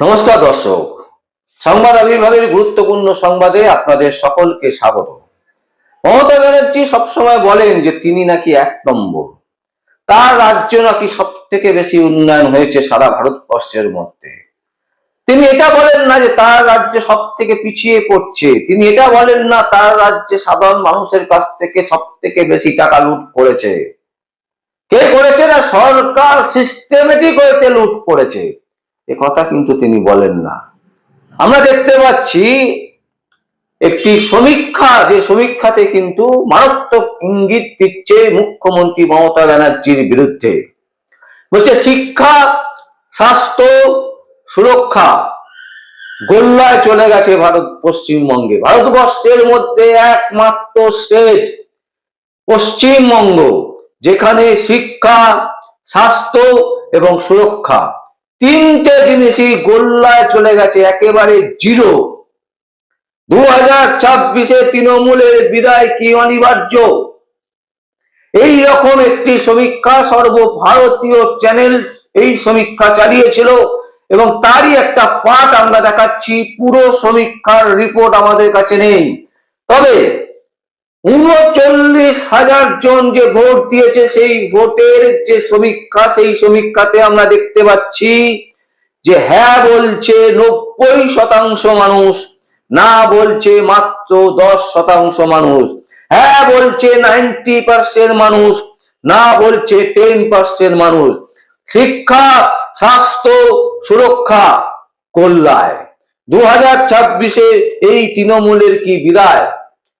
নমস্কার দর্শক। সংবাদ আবির্ভাবের গুরুত্বপূর্ণ সংবাদে আপনাদের সকলকে স্বাগত। মমতা ব্যানার্জি সবসময় বলেন যে তিনি নাকি এক নম্বর। তার রাজ্য নাকি সব থেকে বেশি উন্নয়ন হয়েছে সারা ভারতবর্ষের মধ্যে। তিনি এটা বলেন না যে তার রাজ্যে সব থেকে পিছিয়ে পড়ছে। তিনি এটা বলেন না তার রাজ্যে সাধারণ মানুষের কাছ থেকে সব থেকে বেশি টাকা লুট করেছে। কে করেছে না? সরকার সিস্টেমেটিক ওয়েতে লুট করেছে। কথা কিন্তু তিনি বলেন না। আমরা দেখতে পাচ্ছি একটি সমীক্ষা, যে সমীক্ষাতে কিন্তু মারাত্মক ইঙ্গিত দিচ্ছে মুখ্যমন্ত্রী মমতা ব্যানার্জির বিরুদ্ধে। বলছে, শিক্ষা, স্বাস্থ্য, সুরক্ষা, গোল্লায় চলে গেছে ভারত পশ্চিমবঙ্গে। ভারতবর্ষের মধ্যে একমাত্র স্টেট পশ্চিমবঙ্গ, যেখানে শিক্ষা, স্বাস্থ্য এবং সুরক্ষা। তিনটে জিনিসই গোল্লায় চলে গেছে, একেবারে জিরো। দু হাজার ছাব্বিশে তৃণমূলের বিদায় কি অনিবার্য? এই রকম একটি সমীক্ষা সর্বভারতীয় চ্যানেল এই সমীক্ষা চালিয়েছিল এবং তারই একটা পাঠ আমরা দেখাচ্ছি, পুরো সমীক্ষার রিপোর্ট আমাদের কাছে নেই। তবে উনচল্লিশ হাজার জন যে ভোট দিয়েছে, সেই ভোটের যে সমীক্ষা, সেই সমীক্ষাতে আমরা দেখতে পাচ্ছি যে হ্যাঁ বলছে নব্বই শতাংশ মানুষ, না বলছে মাত্র দশ শতাংশ মানুষ। হ্যাঁ বলছে নাইনটি পার্সেন্ট মানুষ, না বলছে টেন পার্সেন্ট মানুষ। শিক্ষা, স্বাস্থ্য, সুরক্ষা কল্যায় দু হাজার ছাব্বিশে এই তৃণমূলের কি বিদায়?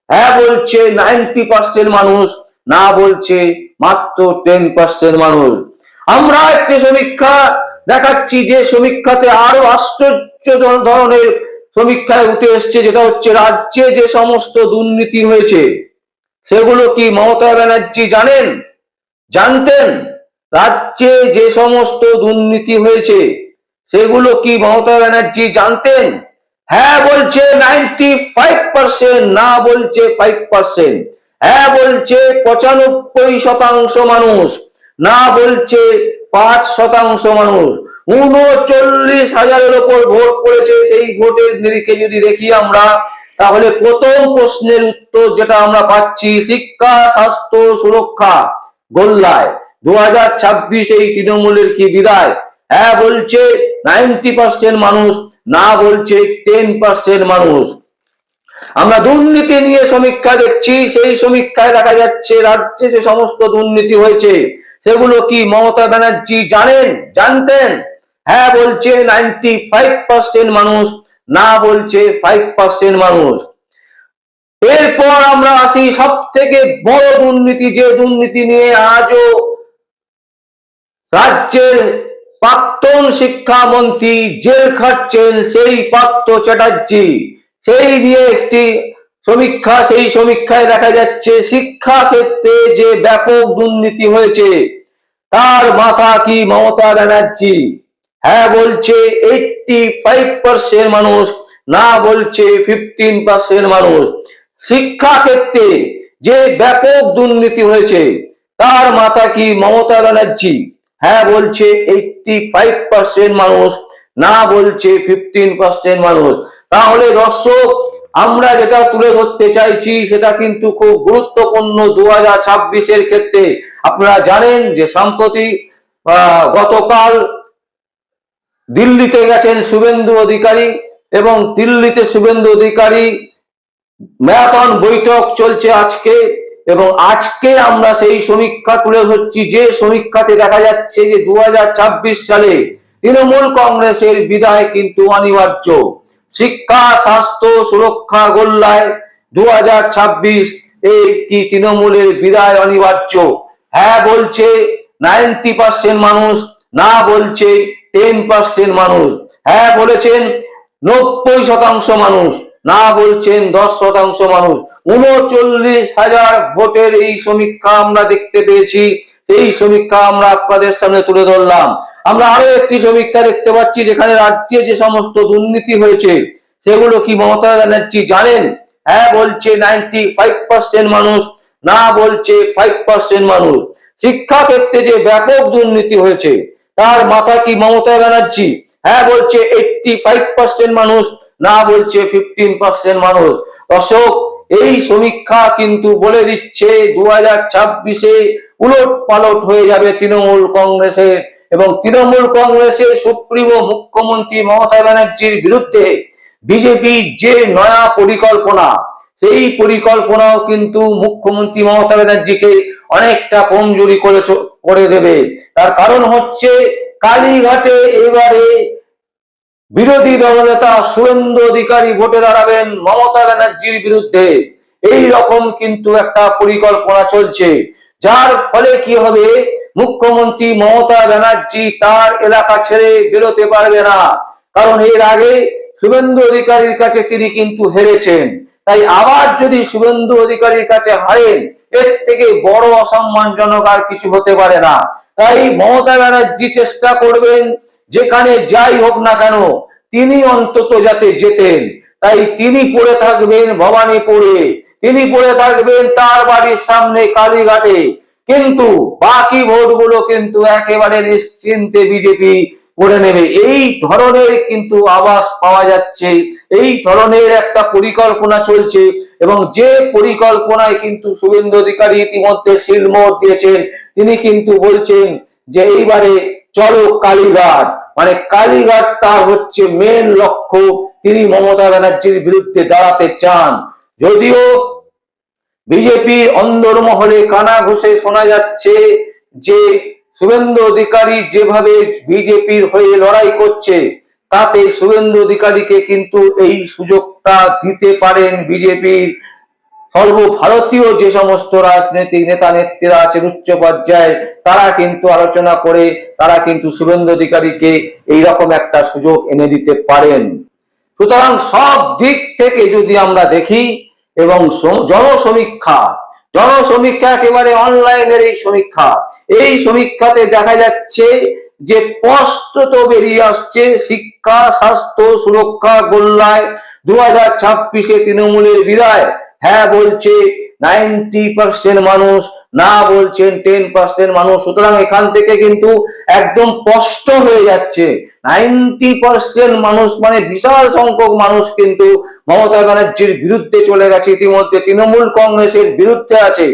হ্যাঁ বলছে নাইনটি পার্সেন্ট মানুষ, না বলছে মাত্র টেন পার্সেন্ট মানুষ। আমরা একটি সমীক্ষা দেখাচ্ছি যে সমীক্ষাতে আরও আশ্চর্য ধরনের সমীক্ষায় উঠে এসছে, যেটা হচ্ছে রাজ্যে যে সমস্ত দুর্নীতি হয়েছে, সেগুলো কি মমতা ব্যানার্জি জানেন? জানতেন? রাজ্যে যে সমস্ত দুর্নীতি হয়েছে, সেগুলো কি মমতা ব্যানার্জি জানতেন? হ্যাঁ বলছে নাইনটি ফাইভ পার্সেন্ট না বলছে ফাইভ পার্সেন্ট হ্যাঁ বলছে পঁচানব্বই শতাংশ মানুষ, না বলছে পাঁচ শতাংশ মানুষ। উনচল্লিশ হাজারের ওপর ভোট পড়েছে সেই ভোটের নিরিখে যদি দেখি আমরা, তাহলে প্রথম প্রশ্নের উত্তর যেটা আমরা পাচ্ছি, শিক্ষা, স্বাস্থ্য, সুরক্ষা, গোল্লায়। দু হাজার ছাব্বিশ এই তৃণমূলের কি বিদায়? হ্যাঁ বলছে নাইনটি পার্সেন্ট মানুষ। না বলছে টেন পার্সেন্ট মানুষ। আমরা দুর্নীতি নিয়ে সমীক্ষা দেখছি, সেই সমীক্ষায় দেখা যাচ্ছে রাজ্যে যে সমস্ত দুর্নীতি হয়েছে, সেগুলো কি মমতা ব্যানার্জি জানেন, জানতেন? হ্যাঁ বলছে নাইনটি ফাইভ পার্সেন্ট মানুষ, না বলছে ফাইভ পার্সেন্ট মানুষ। এরপর আমরা আসি সব থেকে বড় দুর্নীতি, যে দুর্নীতি নিয়ে আজও রাজ্যের প্রাক্তন শিক্ষামন্ত্রী জেল খাটছেন সেই পার্থ চ্যাটার্জি। সেই নিয়ে একটি সমীক্ষা, সেই সমীক্ষায় দেখা যাচ্ছে শিক্ষা ক্ষেত্রে যে ব্যাপক দুর্নীতি হয়েছে, তার মাথা কি মমতা ব্যানার্জি? হ্যাঁ বলছে এইটটি ফাইভ পার্সেন্ট মানুষ, না বলছে ফিফটিন পার্সেন্ট মানুষ। শিক্ষা ক্ষেত্রে যে ব্যাপক দুর্নীতি হয়েছে, তার মাথা কি মমতা ব্যানার্জি? হ্যাঁ বলছে এইটটি ফাইভ পার্সেন্ট মানুষ, না বলছে ফিফটিন পার্সেন্ট মানুষ। তাহলে দর্শক, আমরা যেটা তুলে ধরতে চাইছি, সেটা কিন্তু খুব গুরুত্বপূর্ণ দু হাজার ছাব্বিশের ক্ষেত্রে। আপনারা জানেন যে সম্প্রতি গতকাল দিল্লিতে গেছেন শুভেন্দু অধিকারী এবং দিল্লিতে শুভেন্দু অধিকারী ম্যারাথন বৈঠক চলছে আজকে। এবং আজকে আমরা সেই সমীক্ষা তুলে ধরছি, যে সমীক্ষাতে দেখা যাচ্ছে যে দু হাজার ছাব্বিশ সালে তৃণমূল কংগ্রেসের বিদায় কিন্তু অনিবার্য। শিক্ষা, স্বাস্থ্য, সুরক্ষা গোল্লায় দু এই কি তৃণমূলের বিদায় অনিবার্য? হ্যাঁ বলছে, নাইনটি পার্সেন্ট মানুষ, না বলছে, টেন পার্সেন্ট মানুষ। হ্যাঁ বলেছেন, নব্বই শতাংশ মানুষ, না বলছেন, দশ শতাংশ মানুষ। উনচল্লিশ হাজার ভোটের এই সমীক্ষা আমরা দেখতে পেয়েছি। সেই সমীক্ষা আমরা আপনাদের সামনে তুলে ধরলাম। আমরা আরও একটি সমীক্ষা দেখতে পাচ্ছি, যেখানে রাজ্যে যে সমস্ত দুর্নীতি হয়েছে, সেগুলো কি মমতা ব্যানার্জি জানেন? হ্যাঁ বলছে নাইনটি ফাইভ পার্সেন্ট মানুষ, না বলছে ফাইভ পার্সেন্ট মানুষ। শিক্ষা ক্ষেত্রে যে ব্যাপক দুর্নীতি হয়েছে, তার মাথা কি মমতা ব্যানার্জি? হ্যাঁ বলছে এইটটি ফাইভ পার্সেন্ট মানুষ, না বলছে ফিফটিন পার্সেন্ট মানুষ। দর্শক এই সমীক্ষা কিন্তু বলে দিচ্ছে দু হাজার ছাব্বিশে উলট পালট হয়ে যাবে তৃণমূল কংগ্রেসের এবং তৃণমূল কংগ্রেসের সুপ্রিমো মুখ্যমন্ত্রী মমতা ব্যানার্জির বিরুদ্ধে বিজেপি যে নয়া পরিকল্পনা, সেই পরিকল্পনাও কিন্তু মুখ্যমন্ত্রী মমতা ব্যানার্জিকে অনেকটা কমজোরি করে দেবে। তার কারণ হচ্ছে কালীঘাটে এবারে বিরোধী দলনেতা শুভেন্দু অধিকারী ভোটে দাঁড়াবেন মমতা ব্যানার্জির বিরুদ্ধে। এই রকম কিন্তু একটা পরিকল্পনা চলছে। যার ফলে কি হবে? মুখ্যমন্ত্রী মমতা ব্যানার্জি তার এলাকা ছেড়ে বেরোতে পারবে না। কারণ এর আগে শুভেন্দু অধিকারীর কাছে তিনি কিন্তু হেরেছেন। তাই আবার যদি শুভেন্দু অধিকারীর কাছে হারেন, এর থেকে বড় অসম্মানজনক আর কিছু হতে পারে না। তাই মমতা ব্যানার্জি চেষ্টা করবেন যেখানে যাই হোক না কেন, তিনি অন্তত যাতে যেতেন। তাই তিনি পড়ে থাকবেন ভবানীপুরে। তিনি পড়ে থাকবেন তার বাড়ির সামনে কালীঘাটে। কিন্তু বাকি ভোটগুলো কিন্তু একেবারে নিশ্চিন্তে বিজেপি করে নেবে। এই ধরনের কিন্তু আবাস পাওয়া যাচ্ছে। এই ধরনের একটা পরিকল্পনা চলছে এবং যে পরিকল্পনায় কিন্তু শুভেন্দু অধিকারী ইতিমধ্যে শিলমোহর দিয়েছেন, তিনি কিন্তু বলছেন যে এইবারে চলো কালীঘাট। মানে কালীঘাট তার হচ্ছে মেন লক্ষ্য। তিনি মমতা ব্যানার্জির বিরুদ্ধে দাঁড়াতে চান। যদিও বিজেপি অন্দরমহলে কানা ঘুষে শোনা যাচ্ছে যে শুভেন্দু অধিকারী যেভাবে বিজেপির হয়ে লড়াই করছে, তাতে শুভেন্দু অধিকারীকে কিন্তু এই সুযোগটা দিতে পারেন বিজেপির সর্বভারতীয় যে সমস্ত রাজনৈতিক নেতা নেত্রীরা আছেন উচ্চ পর্যায়ে, তারা কিন্তু আলোচনা করে, তারা কিন্তু শুভেন্দু অধিকারীকে এইরকম একটা সুযোগ এনে দিতে পারেন। সুতরাং সব দিক থেকে যদি আমরা দেখি, এবং জনসমীক্ষা জনসমীক্ষা একেবারে অনলাইনের এই সমীক্ষা, এই সমীক্ষাতে দেখা যাচ্ছে যে স্পষ্টত বেরিয়ে আসছে, শিক্ষা, স্বাস্থ্য, সুরক্ষা, গোল্লায় দু হাজার ছাব্বিশে তৃণমূলের বিদায়। হ্যাঁ বলছে নাইনটি পার্সেন্ট মানুষ, না বলছেন টেন পার্সেন্ট মানুষ। সুতরাং এখান থেকে কিন্তু একদম স্পষ্ট হয়ে যাচ্ছে। নাইনটি পার্সেন্ট মানুষ মানে বিশাল সংখ্যক মানুষ কিন্তু মমতা ব্যানার্জির বিরুদ্ধে চলে গেছে ইতিমধ্যে। তৃণমূল কংগ্রেসের বিরুদ্ধে আছে।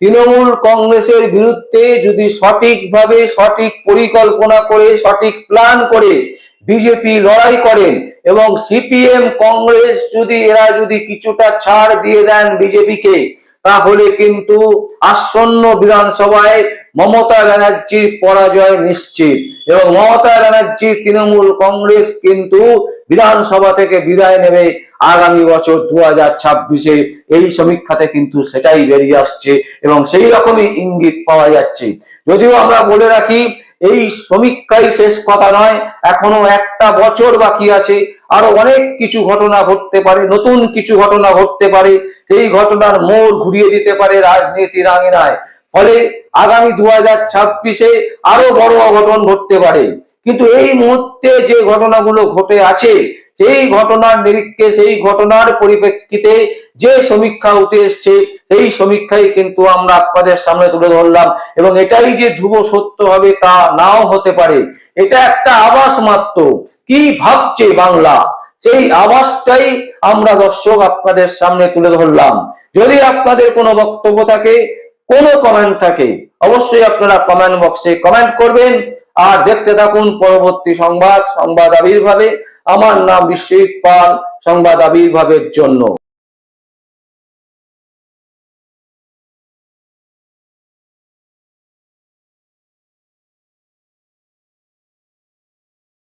তৃণমূল কংগ্রেসের বিরুদ্ধে যদি সঠিকভাবে সঠিক পরিকল্পনা করে, সঠিক প্ল্যান করে, বিজেপি লড়াই করেন এবং সিপিএম কংগ্রেস যদি, এরা যদি কিছুটা ছাড় দিয়ে দেন বিজেপিকে তাহলে কিন্তু আসন্ন বিধানসভায় মমতা ব্যানার্জির পরাজয় নিশ্চিত। এবং মমতা ব্যানার্জি, তৃণমূল কংগ্রেস কিন্তু বিধানসভা থেকে বিদায় নেবে আগামী বছর দু হাজার ছাব্বিশে। এই সমীক্ষাতে কিন্তু সেটাই বেরিয়ে আসছে এবং সেই রকমই ইঙ্গিত পাওয়া যাচ্ছে। যদিও আমরা বলে রাখি এই সমীক্ষাই শেষ কথা নয়, এখনও একটা বছর বাকি আছে, আরও অনেক কিছু ঘটনা ঘটতে পারে, নতুন কিছু ঘটনা ঘটতে পারে, সেই ঘটনার মোড় ঘুরিয়ে দিতে পারে রাজনীতির আঙিনায় ফলে আগামী দু হাজার ছাব্বিশে আরও বড় অঘটন ঘটতে পারে। কিন্তু এই মুহূর্তে যে ঘটনাগুলো ঘটে আছে সেই ঘটনার নিরীক্ষে সেই ঘটনার পরিপ্রেক্ষিতে যে সমীক্ষা উঠে এসছে, সেই সমীক্ষাই কিন্তু আমরা আপনাদের সামনে তুলে ধরলাম। এবং এটাই যে ধ্রুব সত্য হবে তা নাও হতে পারে। এটা একটা আবাস মাত্র। কি ভাবছে বাংলা? সেই আবাসটাই আমরা দর্শক আপনাদের সামনে তুলে ধরলাম। যদি আপনাদের কোনো বক্তব্য থাকে, কোনো কমেন্ট থাকে, অবশ্যই আপনারা কমেন্ট বক্সে কমেন্ট করবেন। আর দেখতে থাকুন পরবর্তী সংবাদ সংবাদ আবির্ভাবে। আমার নাম বিশ্বিক পাল সংবাদ আবির্ভাবের জন্য।